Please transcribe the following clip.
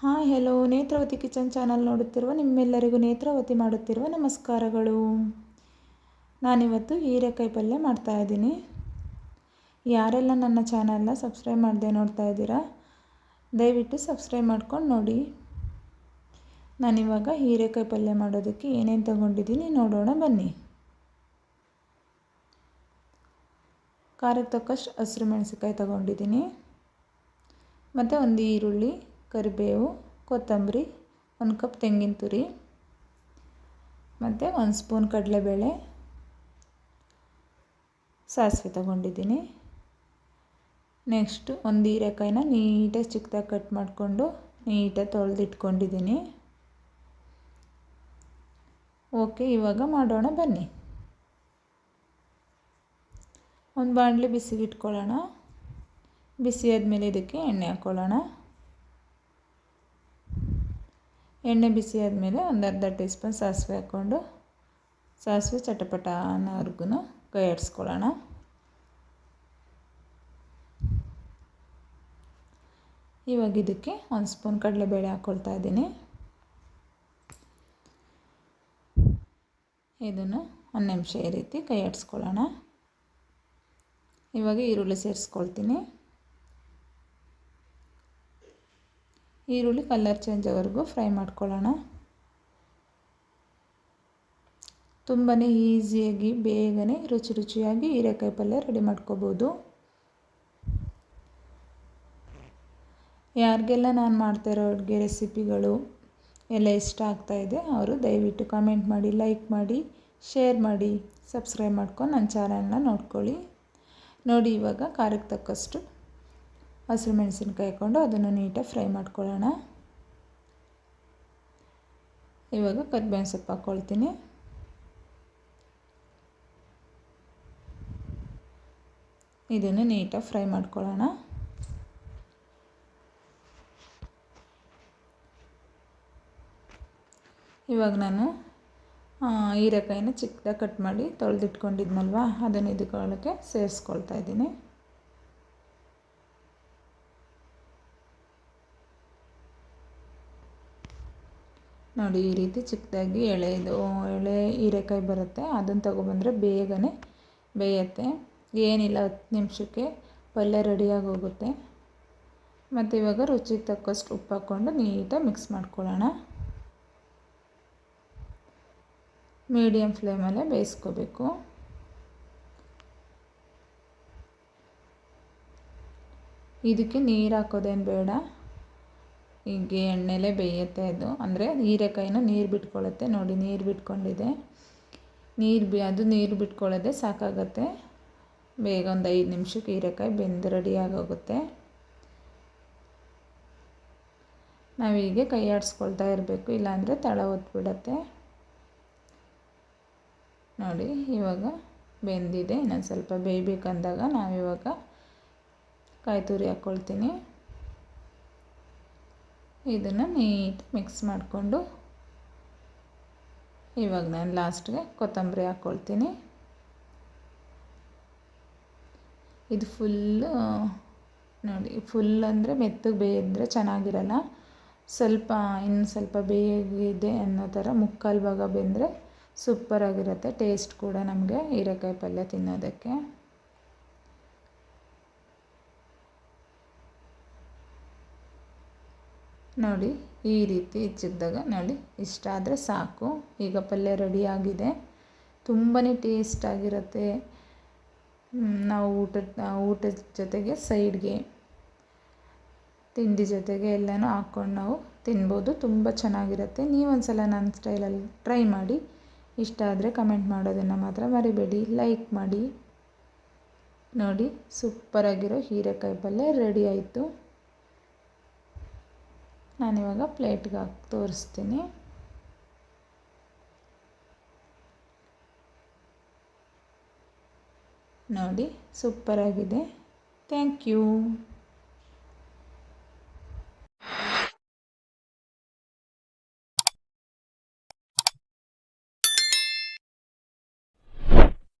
Hi hello Netravati kitchen channel ನೋಡುತ್ತಿರುವ ನಿಮ್ಮೆಲ್ಲರಿಗೂ ನೇತ್ರಾವತಿ ಮಾಡುತ್ತಿರುವ ನಮಸ್ಕಾರಗಳು. ನಾನಿವತ್ತು ಹೀರೆಕಾಯಿ ಪಲ್ಯ ಮಾಡ್ತಾ ಇದ್ದೀನಿ. ಯಾರೆಲ್ಲ ನನ್ನ ಚಾನಲ್ನ ಸಬ್ಸ್ಕ್ರೈಬ್ ಮಾಡದೆ ನೋಡ್ತಾ ಇದ್ದೀರಾ, ದಯವಿಟ್ಟು ಸಬ್ಸ್ಕ್ರೈಬ್ ಮಾಡ್ಕೊಂಡು ನೋಡಿ. ನಾನಿವಾಗ ಹೀರೆಕಾಯಿ ಪಲ್ಯ ಮಾಡೋದಕ್ಕೆ ಏನೇನು ತೊಗೊಂಡಿದ್ದೀನಿ ನೋಡೋಣ ಬನ್ನಿ. ಖಾರಕ್ಕೆ ತಕ್ಕಷ್ಟು ಹಸಿರು ಮೆಣಸಿನಕಾಯಿ ತೊಗೊಂಡಿದ್ದೀನಿ. ಮತ್ತು ಒಂದು ಈರುಳ್ಳಿ ಕರಿಬೇವು, ಕೊತ್ತಂಬರಿ, ಒಂದು ಕಪ್ ತೆಂಗಿನ ತುರಿ, ಮತ್ತು ಒಂದು ಸ್ಪೂನ್ ಕಡಲೆಬೇಳೆ. ಸಾಸಿವೆ ತಗೊಂಡಿದ್ದೀನಿ. ನೆಕ್ಸ್ಟು ಒಂದು ಹೀರೆಕಾಯಿನ ನೀಟಾಗಿ ಚಿಕ್ಕದಾಗಿ ಕಟ್ ಮಾಡಿಕೊಂಡು ನೀಟಾಗಿ ತೊಳೆದಿಟ್ಕೊಂಡಿದ್ದೀನಿ. ಓಕೆ, ಇವಾಗ ಮಾಡೋಣ ಬನ್ನಿ. ಒಂದು ಬಾಣಲಿ ಬಿಸಿಗೆ ಇಟ್ಕೊಳ್ಳೋಣ ಬಿಸಿ ಆದಮೇಲೆ ಇದಕ್ಕೆ ಎಣ್ಣೆ ಹಾಕ್ಕೊಳ್ಳೋಣ. ಎಣ್ಣೆ ಬಿಸಿ ಆದಮೇಲೆ ಒಂದು ಅರ್ಧ ಟೀ ಸ್ಪೂನ್ ಸಾಸಿವೆ ಹಾಕ್ಕೊಂಡು ಸಾಸಿವೆ ಚಟಪಟ ಅನ್ನೋವರೆಗೂ ಕೈ ಆಡಿಸ್ಕೊಳ್ಳೋಣ. ಇವಾಗ ಇದಕ್ಕೆ ಒಂದು ಸ್ಪೂನ್ ಕಡಲೆಬೇಳೆ ಹಾಕ್ಕೊಳ್ತಾ ಇದ್ದೀನಿ. ಇದನ್ನು ಒಂದು ನಿಮಿಷ ಈ ರೀತಿ ಕೈ ಆಡಿಸ್ಕೊಳ್ಳೋಣ. ಇವಾಗ ಈರುಳ್ಳಿ ಸೇರಿಸ್ಕೊಳ್ತೀನಿ. ಈರುಳ್ಳಿ ಕಲರ್ ಚೇಂಜ್ ಆಗೋವರೆಗೂ ಫ್ರೈ ಮಾಡ್ಕೊಳ್ಳೋಣ. ತುಂಬಾ ಈಸಿಯಾಗಿ ಬೇಗನೆ ರುಚಿ ರುಚಿಯಾಗಿ ಹೀರೆಕಾಯಿ ಪಲ್ಯ ರೆಡಿ ಮಾಡ್ಕೋಬೋದು. ಯಾರಿಗೆಲ್ಲ ನಾನು ಮಾಡ್ತಾಯಿರೋ ಅಡುಗೆ ರೆಸಿಪಿಗಳು ಎಲ್ಲ ಇಷ್ಟ ಆಗ್ತಾಯಿದೆ ಅವರು ದಯವಿಟ್ಟು ಕಮೆಂಟ್ ಮಾಡಿ ಲೈಕ್ ಮಾಡಿ ಶೇರ್ ಮಾಡಿ ಸಬ್ಸ್ಕ್ರೈಬ್ ಮಾಡ್ಕೊಂಡು ನನ್ನ ಚಾನಲ್ನ ನೋಡ್ಕೊಳ್ಳಿ. ನೋಡಿ ಇವಾಗ ಖಾರಕ್ಕೆ ತಕ್ಕಷ್ಟು ಹಸಿರು ಮೆಣಸಿನ್ಕಾಯಿ ಹಾಕ್ಕೊಂಡು ಅದನ್ನು ನೀಟಾಗಿ ಫ್ರೈ ಮಾಡ್ಕೊಳ್ಳೋಣ. ಇವಾಗ ಕರಿಬೇವಿನ ಸೊಪ್ಪು ಹಾಕ್ಕೊಳ್ತೀನಿ. ಇದನ್ನು ನೀಟಾಗಿ ಫ್ರೈ ಮಾಡ್ಕೊಳ್ಳೋಣ. ಇವಾಗ ನಾನು ಹೀರೆಕಾಯಿನ ಚಿಕ್ಕದಾಗಿ ಕಟ್ ಮಾಡಿ ತೊಳೆದಿಟ್ಕೊಂಡಿದ್ನಲ್ವ, ಅದನ್ನು ಇದಕ್ಕೆ ಸೇರಿಸ್ಕೊಳ್ತಾ ಇದ್ದೀನಿ. ನೋಡಿ, ಈ ರೀತಿ ಚಿಕ್ಕದಾಗಿ ಎಳೆದು ಎಳೆ ಹೀರೆಕಾಯಿ ಬರುತ್ತೆ. ಅದನ್ನು ತೊಗೊಬಂದರೆ ಬೇಗನೆ ಬೇಯುತ್ತೆ. ಏನಿಲ್ಲ, ಹತ್ತು ನಿಮಿಷಕ್ಕೆ ಪಲ್ಯ ರೆಡಿಯಾಗಿ ಹೋಗುತ್ತೆ. ಮತ್ತು ಇವಾಗ ರುಚಿಗೆ ತಕ್ಕಷ್ಟು ಉಪ್ಪು ಹಾಕ್ಕೊಂಡು ನೀಟಾಗಿ ಮಿಕ್ಸ್ ಮಾಡ್ಕೊಳ್ಳೋಣ. ಮೀಡಿಯಮ್ ಫ್ಲೇಮಲ್ಲೇ ಬೇಯಿಸ್ಕೋಬೇಕು. ಇದಕ್ಕೆ ನೀರು ಹಾಕೋದೇನು ಬೇಡ. ಹೀಗೆ ಎಣ್ಣೆಲೇ ಬೇಯುತ್ತೆ ಅದು. ಅಂದರೆ ಹೀರೆಕಾಯಿನ ನೀರು ಬಿಟ್ಕೊಳ್ಳುತ್ತೆ ನೋಡಿ, ನೀರು ಬಿಟ್ಕೊಂಡಿದೆ. ನೀರು ಬಿ, ಅದು ನೀರು ಬಿಟ್ಕೊಳ್ಳೋದೆ ಸಾಕಾಗತ್ತೆ. ಬೇಗ ಒಂದು ಐದು ನಿಮಿಷಕ್ಕೆ ಹೀರೆಕಾಯಿ ಬೆಂದು ನಾವು ಹೀಗೆ ಕೈ ಆಡಿಸ್ಕೊಳ್ತಾ ಇರಬೇಕು. ಇಲ್ಲಾಂದರೆ ತಳ ಹೊತ್ಬಿಡತ್ತೆ ನೋಡಿ, ಇವಾಗ ಬೆಂದಿದೆ. ಇನ್ನೊಂದು ಸ್ವಲ್ಪ ಬೇಯಬೇಕಂದಾಗ ನಾವಿವಾಗ ಕಾಯಿ ತುರಿ ಹಾಕ್ಕೊಳ್ತೀನಿ ಇದನ್ನು ನೀಟ್ ಮಿಕ್ಸ್ ಮಾಡಿಕೊಂಡು ಇವಾಗ ನಾನು ಲಾಸ್ಟ್ಗೆ ಕೊತ್ತಂಬರಿ ಹಾಕ್ಕೊಳ್ತೀನಿ ಇದು ಫುಲ್ಲು ನೋಡಿ ಫುಲ್ ಅಂದರೆ ಮೆತ್ತಗೆ ಬೇಯಿದ್ರೆ ಚೆನ್ನಾಗಿರಲ್ಲ. ಸ್ವಲ್ಪ, ಇನ್ನು ಸ್ವಲ್ಪ ಬೇಯಿದೆ ಅನ್ನೋ ಥರ ಮುಕ್ಕಾಲು ಭಾಗ ಬೆಂದರೆ ಸೂಪರಾಗಿರುತ್ತೆ ಟೇಸ್ಟ್ ಕೂಡ ನಮಗೆ ಹೀರೆಕಾಯಿ ಪಲ್ಯ ತಿನ್ನೋದಕ್ಕೆ. ನೋಡಿ, ಈ ರೀತಿ ಹೆಚ್ಚಿದ್ದಾಗ ನೋಡಿ, ಇಷ್ಟ ಆದರೆ ಸಾಕು. ಈಗ ಪಲ್ಯ ರೆಡಿಯಾಗಿದೆ ತುಂಬಾ ಟೇಸ್ಟಾಗಿರುತ್ತೆ ನಾವು ಊಟದ ಊಟದ ಜೊತೆಗೆ ಸೈಡ್ಗೆ ತಿಂಡಿ ಜೊತೆಗೆ ಎಲ್ಲನೂ ಹಾಕ್ಕೊಂಡು ನಾವು ತಿನ್ಬೋದು. ತುಂಬ ಚೆನ್ನಾಗಿರುತ್ತೆ. ನೀವೊಂದು ಸಲ ನನ್ನ ಸ್ಟೈಲಲ್ಲಿ ಟ್ರೈ ಮಾಡಿ. ಇಷ್ಟ ಆದರೆ ಕಮೆಂಟ್ ಮಾಡೋದನ್ನು ಮಾತ್ರ ಮರಿಬೇಡಿ. ಲೈಕ್ ಮಾಡಿ. ನೋಡಿ ಸೂಪರಾಗಿರೋ ಹೀರೆಕಾಯಿ ಪಲ್ಯ ರೆಡಿ ಆಯಿತು. ನಾನಿವಾಗ ಪ್ಲೇಟ್ಗೆ ಹಾಕಿ ತೋರಿಸ್ತೀನಿ. ನೋಡಿ ಸೂಪರಾಗಿದೆ. Thank you.